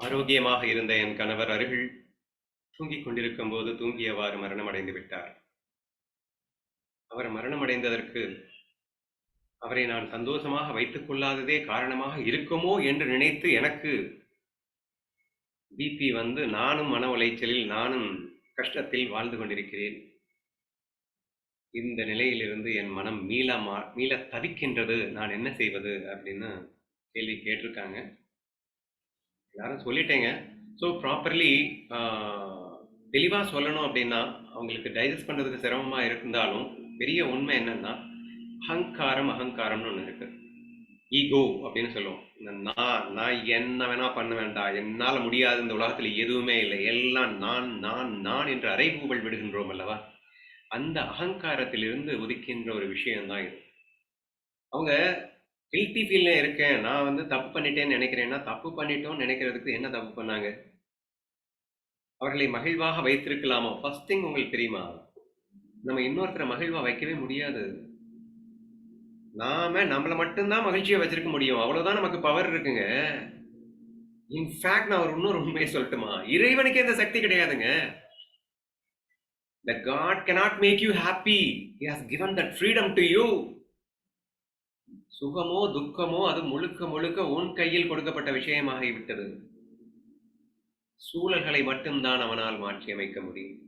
ஆரோக்கியமாக இருந்த என் கணவர் அருகில் தூங்கிக் கொண்டிருக்கும் போது தூங்கியவாறு மரணமடைந்து விட்டார். அவர் மரணமடைந்ததற்கு அவரை நான் சந்தோஷமாக வைத்துக் கொள்ளாததே காரணமாக இருக்குமோ என்று நினைத்து எனக்கு பிபி வந்து நானும் மன உளைச்சலில் நானும் கஷ்டத்தில் வாழ்ந்து கொண்டிருக்கிறேன். இந்த நிலையிலிருந்து என் மனம் மீள மா மீள தவிக்கின்றது. நான் என்ன செய்வது? அப்படின்னு கேள்வி கேட்டிருக்காங்க. எல்லாரும் சொல்லிட்டேங்க. ஸோ ப்ராப்பர்லி தெளிவாக சொல்லணும் அப்படின்னா அவங்களுக்கு டைஜஸ்ட் பண்ணுறதுக்கு சிரமமாக இருந்தாலும் பெரிய உண்மை என்னன்னா அகங்காரம் அகங்காரம்னு ஒன்று இருக்கு. ஈகோ அப்படின்னு சொல்லுவோம். நான் நான் என்ன வேணா பண்ண வேண்டாம் என்னால் முடியாது இந்த உலகத்தில் எதுவுமே இல்லை. எல்லாம் நான் நான் நான் என்று அறைகூவல் விடுகின்றோம் அல்லவா? அந்த அகங்காரத்திலிருந்து ஒதுக்கின்ற ஒரு விஷயம்தான் இது. அவங்க கில்ட்டி ஃபீல்ல இருக்கேன். நான் வந்து தப்பு பண்ணிட்டேன்னு நினைக்கிறேன்னா தப்பு பண்ணிட்டோம்னு நினைக்கிறதுக்கு என்ன தப்பு பண்ணாங்க? அவர்களை மகிழ்வாக வைத்திருக்கலாமோ? ஃபர்ஸ்ட் திங் உங்களுக்கு தெரியுமா? நம்ம இன்னொருத்தரை மகிழ்வா வைக்கவே முடியாது. நாம நம்மள மட்டும்தான் மகிழ்ச்சியா வச்சிருக்க முடியும். அவ்வளவுதான் நமக்கு பவர் இருக்குங்க. இன்ஃபேக்ட் நான் ஒரு இன்னொரு உண்மையை சொல்லட்டுமா? இறைவனுக்கே இந்த சக்தி கிடையாதுங்க. The God cannot make you happy. He has given that freedom to you. சுகமோ துக்கமோ அது முழுக்க முழுக்க உன் கையில் கொடுக்கப்பட்ட விஷயமாகிவிட்டது. சூழல்களை மட்டும்தான் அவனால் மாற்றி அமைக்க முடியும்.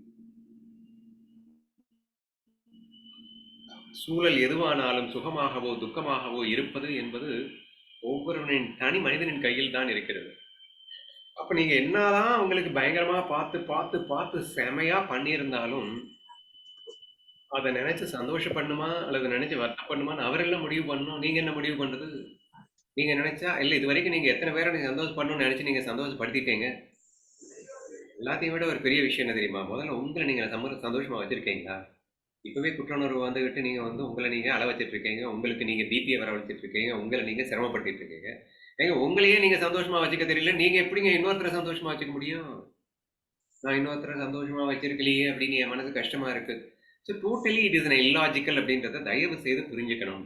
சூழல் எதுவானாலும் சுகமாகவோ துக்கமாகவோ இருப்பது என்பது ஒவ்வொருவனின் தனி மனிதனின் கையில் தான் இருக்கிறது. அப்ப நீங்க என்னதான் உங்களுக்கு பயங்கரமா பார்த்து பார்த்து பார்த்து செமையா பண்ணியிருந்தாலும் அதை நினைச்சு சந்தோஷப்படணுமா? அல்லது நினைச்சு வருத்தப்படணுமான்னு அவரெல்லாம் முடிவு பண்ணணும். நீங்க என்ன முடிவு பண்றது? நீங்க நினைச்சா இல்ல இது வரைக்கும் நீங்க எத்தனை பேரை நீங்க சந்தோஷப்படணும்னு நினைச்சு நீங்க சந்தோஷப்படுத்திட்டீங்க? எல்லாத்தையும் விட ஒரு பெரிய விஷயம் என்ன தெரியுமா? முதல்ல உங்களை நீங்க சந்தோஷமா வச்சிருக்கீங்களா? இப்பவே குற்றணர்வு வந்துகிட்டு நீங்க வந்து உங்களை நீங்க அள வச்சிட்டு இருக்கீங்க உங்களுக்கு நீங்க பிபியை வர வச்சுட்டு இருக்கீங்க உங்களை நீங்க சிரமப்படுத்திட்டு இருக்கீங்க ஏங்க உங்களையே நீங்க சந்தோஷமா வச்சுக்க தெரியல. நீங்க எப்படிங்க இன்னொருத்தரை சந்தோஷமா வச்சுக்க முடியும்? நான் இன்னொருத்தரை சந்தோஷமா வச்சிருக்கலையே அப்படின்னு என் மனசு கஷ்டமா இருக்கு. So totally it is illogical அப்படின்றத தயவு செய்து புரிஞ்சுக்கணும்.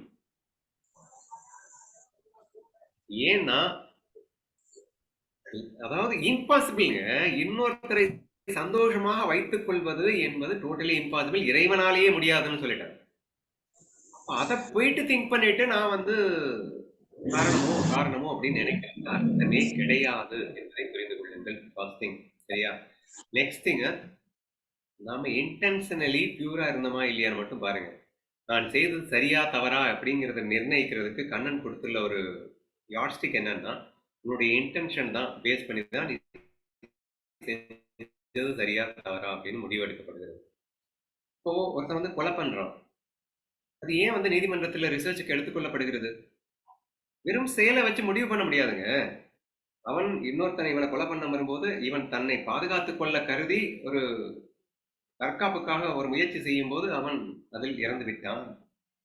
ஏன்னா அதாவது இம்பாசிபிள்ங்க இன்னொருத்தரை சந்தோஷமாக வைத்துக் கொள்வது என்பது டோட்டலி இம்பாசிபிள் இறைவனாலேயே முடியாதுன்னு சொல்லிட்டேன். அதை போயிட்டு திங்க் பண்ணிட்டு நான் வந்து காரணமோ காரணமோ அப்படின்னு நினைக்கிறேன். அர்த்தமே கிடையாது. என்பதை புரிந்து கொள்ளுங்கள். ஃபர்ஸ்ட் திங் சரியா? நெக்ஸ்ட் திங்க நாம் இன்டென்ஷனலி பியூராக இருந்தோமா இல்லையான்னு மட்டும் பாருங்கள் நான் செய்தது சரியா தவறா அப்படிங்கிறத நிர்ணயிக்கிறதுக்கு கண்ணன் கொடுத்துள்ள ஒரு யாட்ஸ்டிக் என்னன்னா உன்னுடைய இன்டென்ஷன் தான் பேஸ் பண்ணி தான் நீ செஞ்சது சரியா தவறா அப்படின்னு முடிவெடுக்கப்படுகிறது. இப்போ ஒருத்தன் வந்து கொலை பண்றான். அது ஏன் வந்து நீதிமன்றத்தில் ரிசர்ச்சுக்கு எடுத்துக்கொள்ளப்படுகிறது வெறும் செயலை வச்சு முடிவு பண்ண முடியாதுங்க. அவன் இன்னொருத்தனை இவனை கொலை பண்ண வரும்போது இவன் தன்னை பாதுகாத்து கொள்ள கருதி ஒரு தற்காப்புக்காக ஒரு முயற்சி செய்யும் போது அவன் அதில் இறந்து விட்டான்.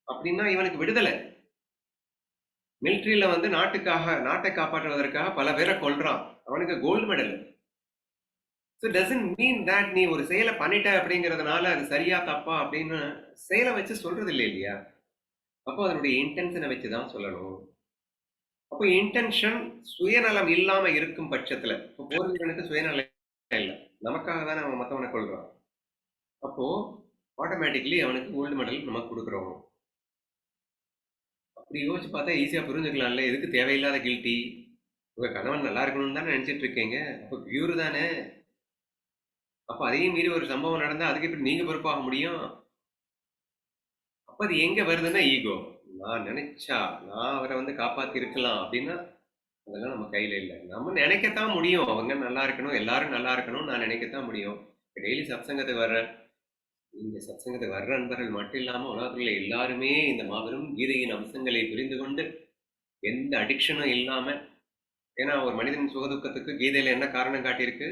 அப்படின்னா இவனுக்கு விடுதலை. மிலிட்ரியில வந்து நாட்டுக்காக நாட்டை காப்பாற்றுவதற்காக பல பேரை கொல்றான். அவனுக்கு gold medal so doesn't mean that நீ ஒரு செயலை பண்ணிட்ட அப்படிங்கிறதுனால அது சரியா தப்பா அப்படின்னு செயலை வச்சு சொல்றது இல்லை இல்லையா? அப்போ அதனுடைய இன்டென்ஷனை வச்சு தான் சொல்லணும். அப்போ இன்டென்ஷன் சுயநலம் இல்லாம இருக்கும் பட்சத்துல இப்போ போர்வீரனுக்கு சுயநலம் இல்லை. நமக்காக தானே அவன் மற்றவனை கொள்றான் அப்போது ஆட்டோமேட்டிக்லி அவனுக்கு கோல்டு மெடல் நம்ம கொடுக்குறோம். அப்படி யோசிச்சு பார்த்தா ஈஸியாக புரிஞ்சுக்கலாம்ல எதுக்கு தேவையில்லாத கில்ட்டி உங்கள் கணவன் நல்லா இருக்கணும்னு தானே நினச்சிட்டு இருக்கீங்க. அப்போ பியூர் தானே? அப்போ அதையும் மீறி ஒரு சம்பவம் நடந்தால் அதுக்கு எப்படி நீங்கள் பொறுப்பாக முடியும்? அப்போ அது எங்கே வருதுன்னா ஈகோ நான் நினைச்சா நான் அவரை வந்து காப்பாத்தி இருக்கலாம் அப்படின்னா அதெல்லாம் நம்ம கையில் இல்லை. நம்ம நினைக்கத்தான் முடியும். அவங்க நல்லா இருக்கணும் எல்லாரும் நல்லா இருக்கணும் நான் நினைக்கத்தான் முடியும். டெய்லி சப்சங்கத்துக்கு வர்ற இந்த சத்சங்கத்துக்கு வர்ற நண்பர்கள் மட்டும் இல்லாமல் உலகத்தில் எல்லாருமே இந்த மாபெரும் கீதையின் அம்சங்களை புரிந்து கொண்டு எந்த அடிக்ஷனும் இல்லாமல் ஏன்னா ஒரு மனிதன் சுகதுக்கத்துக்கு கீதையில் என்ன காரணம் காட்டியிருக்கு?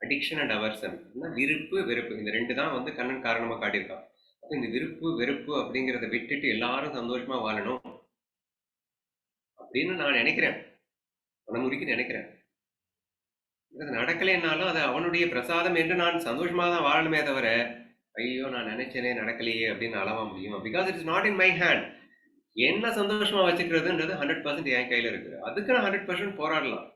அடிக்ஷன் அண்ட் அவர்சன் விருப்பு வெறுப்பு. இந்த ரெண்டு தான் வந்து கண்ணன் காரணமாக காட்டியிருக்கான். அப்போ இந்த விருப்பு வெறுப்பு அப்படிங்கிறத விட்டுட்டு எல்லாரும் சந்தோஷமா வாழணும் அப்படின்னு நான் நினைக்கிறேன். மனமுறிக்கு நினைக்கிறேன். அது நடக்கலைன்னாலும் அது அவனுடைய பிரசாதம் என்று நான் சந்தோஷமாக தான் வாழணுமே தவிர ஐயோ நான் நினைச்சேனே நடக்கலையே அப்படின்னு அளவா முடியும். Because it's not in my hand என்ன சந்தோஷமா வச்சுக்கிறதுன்றது ஹண்ட்ரட் பர்சன்ட் என் கையில இருக்கு அதுக்கு நான் ஹண்ட்ரட் பர்சன்ட் போராடலாம்.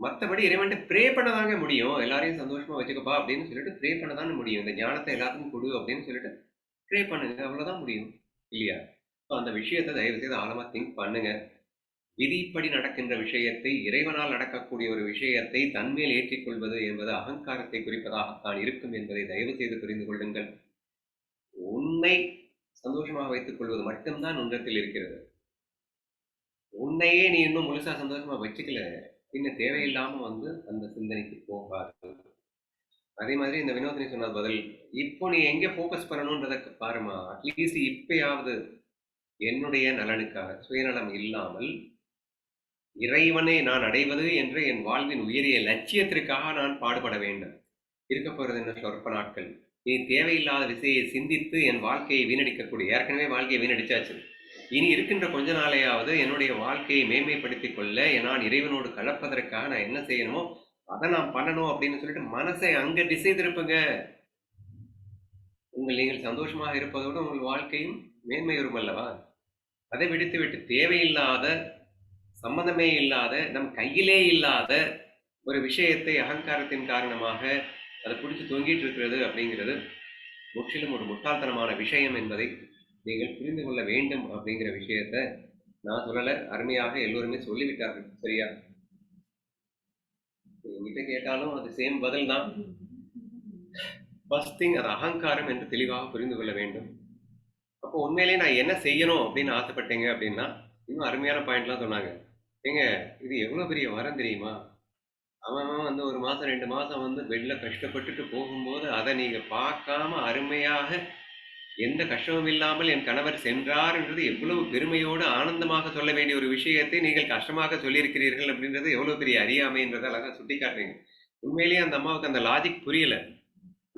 மற்றபடி இறைவன்ட்டு ப்ரே பண்ணதாங்க முடியும். எல்லாரையும் சந்தோஷமா வச்சுக்கப்பா அப்படின்னு சொல்லிட்டு ப்ரே பண்ண தானே முடியும். இந்த ஞானத்தை எல்லாத்துக்கும் கொடு அப்படின்னு சொல்லிட்டு ப்ரே பண்ணுங்க. அவ்வளோதான் முடியும். இல்லையா? ஸோ அந்த விஷயத்தை தயவு செய்து ஆழமா திங்க் பண்ணுங்க. விதிப்படி நடக்கின்ற விஷயத்தை இறைவனால் நடக்கக்கூடிய ஒரு விஷயத்தை தன்மேல் ஏற்றிக்கொள்வது என்பது அகங்காரத்தை குறிப்பதாகத்தான் இருக்கும் என்பதை தயவு செய்து புரிந்து கொள்ளுங்கள். உன்னை சந்தோஷமாக வைத்துக் கொள்வது மட்டும்தான் உன்னத்தில் இருக்கிறது. உன்னையே நீ இன்னும் முழுசா சந்தோஷமா வச்சுக்கல. பின்ன தேவையில்லாம வந்து அந்த சிந்தனைக்கு போகாது. அதே மாதிரி இந்த வினோதினி சொன்ன பதில் இப்போ நீ எங்க ஃபோக்கஸ் பண்ணணும்ன்றத பாருமா அட்லீஸ்ட் இப்பயாவது என்னுடைய நலனுக்காக சுயநலம் இல்லாமல் இறைவனை நான் அடைவது என்ற என் வாழ்வின் உயரிய லட்சியத்திற்காக நான் பாடுபட வேண்டும். இருக்க போகிறது என்ன? சொற்ப நாட்கள். நீ தேவையில்லாத விசையை சிந்தித்து என் வாழ்க்கையை வீணடிக்கக்கூடிய ஏற்கனவே வாழ்க்கையை வீணடிச்சாச்சு. இனி இருக்கின்ற கொஞ்ச நாளையாவது என்னுடைய வாழ்க்கையை மேன்மைப்படுத்திக் கொள்ள நான் இறைவனோடு கலப்பதற்காக நான் என்ன செய்யணுமோ அதை நான் பண்ணணும் அப்படின்னு சொல்லிட்டு மனசை அங்க திசை திருப்புங்க. உங்கள் நீங்கள் சந்தோஷமாக இருப்பதோடு உங்கள் வாழ்க்கையும் மேன்மை வரும் அல்லவா? அதை விடுத்துவிட்டு தேவையில்லாத சம்மந்தமே இல்லாத நம் கையிலே இல்லாத ஒரு விஷயத்தை அகங்காரத்தின் காரணமாக அதை பிடிச்சி தொங்கிட்டு இருக்கிறது அப்படிங்கிறது முற்றிலும் ஒரு முட்டாள்தனமான விஷயம் என்பதை நீங்கள் புரிந்து கொள்ள வேண்டும் அப்படிங்கிற விஷயத்த நான் சொல்லலை. அருமையாக எல்லோருமே சொல்லிவிட்டார்கள். சரியா? என்கிட்ட கேட்டாலும் அது சேம் பதில் தான். ஃபர்ஸ்ட் திங் அது அகங்காரம் என்று தெளிவாக புரிந்து கொள்ள வேண்டும். அப்போ உண்மையிலேயே நான் என்ன செய்யணும் அப்படின்னு ஆசைப்பட்டீங்க அப்படின்னா இன்னும் அருமையான பாயிண்ட்லாம் சொன்னாங்க. ஏங்க இது எவ்வளோ பெரிய வரம் தெரியுமா? அவன் அவன் வந்து ஒரு மாதம் ரெண்டு மாதம் வந்து வெளில கஷ்டப்பட்டுட்டு போகும்போது அதை நீங்கள் பார்க்காம அருமையாக எந்த கஷ்டமும் இல்லாமல் என் கணவர் சென்றார் என்றது எவ்வளவு பெருமையோடு ஆனந்தமாக சொல்ல வேண்டிய ஒரு விஷயத்தை நீங்கள் கஷ்டமாக சொல்லியிருக்கிறீர்கள் அப்படின்றது எவ்வளவு பெரிய அறியாமைன்றதை அழகாக சுட்டி காட்டுறீங்க உண்மையிலேயே அந்த அம்மாவுக்கு அந்த லாஜிக் புரியல.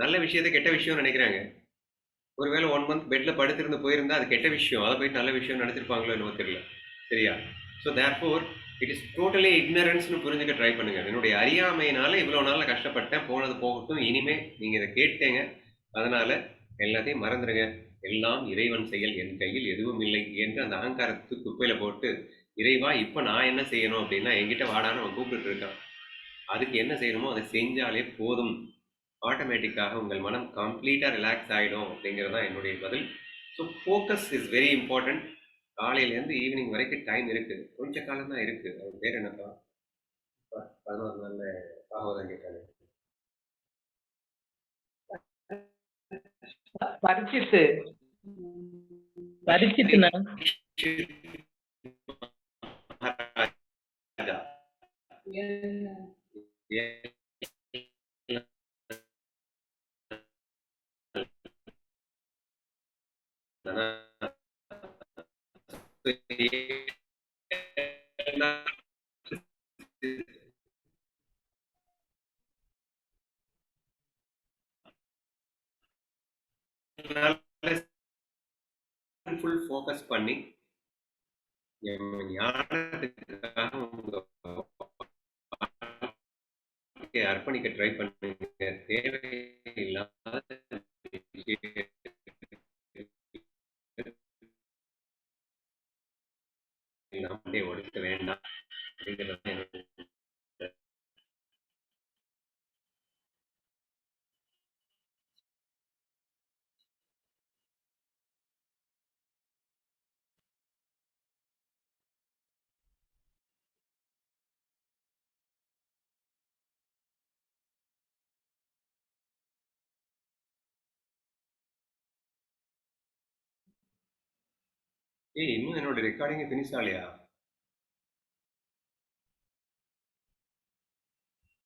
நல்ல விஷயத்தை கெட்ட விஷயம்னு நினைக்கிறாங்க. ஒருவேளை ஒன் மந்த் பெட்டில் படுத்திருந்து போயிருந்தா அது கெட்ட விஷயம். அதை போயிட்டு நல்ல விஷயம் நினச்சிருப்பாங்களோ என்னவோ தெரியல. சரியா? So therefore it is totally இக்னரன்ஸ்னு புரிஞ்சுக்க ட்ரை பண்ணுங்க. என்னுடைய அறியாமையினால இவ்வளோ நாளில் கஷ்டப்பட்டேன் போனது போகட்டும் இனிமே நீங்கள் இதை கேட்டீங்க. அதனால எல்லாத்தையும் மறந்துடுங்க எல்லாம் இறைவன் செயல் என் கையில் எதுவும் இல்லை என்று அந்த அகங்காரத்துக்கு குப்பையில் போட்டு இறைவா இப்போ நான் என்ன செய்யணும் அப்படின்னா என்கிட்ட வாடான்னு அவன் கூப்பிட்டு இருக்கான். அதுக்கு என்ன செய்யணுமோ அதை செஞ்சாலே போதும். ஆட்டோமேட்டிக்காக உங்கள் மனம் கம்ப்ளீட்டாக ரிலாக்ஸ் ஆகிடும் அப்படிங்கிறது தான் என்னுடைய பதில். So focus is very important காலையிலேருந்து ஈவினிங் வரைக்கும் டைம் இருக்குது கொஞ்ச காலம் தான் இருக்குது அது பேர் என்னப்பா? பதினோரு நாளில் பாகவதம் கேட்டாங்க பரிச்சித்து பரிச்சித்துண்ணா மகாராஜா. ஃபுல் ஃபோக்கஸ் பண்ணி ஞானத்துக்காக உங்க அர்ப்பணிக்க ட்ரை பண்ணுங்க. தேவையில்லாத விஷயத்தை ஒடுக்க வேண்டாம் அப்படிங்கிறது ಏ ಇನ್ನೂ ನೋಡಿ ರೆಕಾರ್ಡಿಂಗ್ ಫಿನಿಶ್ ಆಗಲಿಯಾ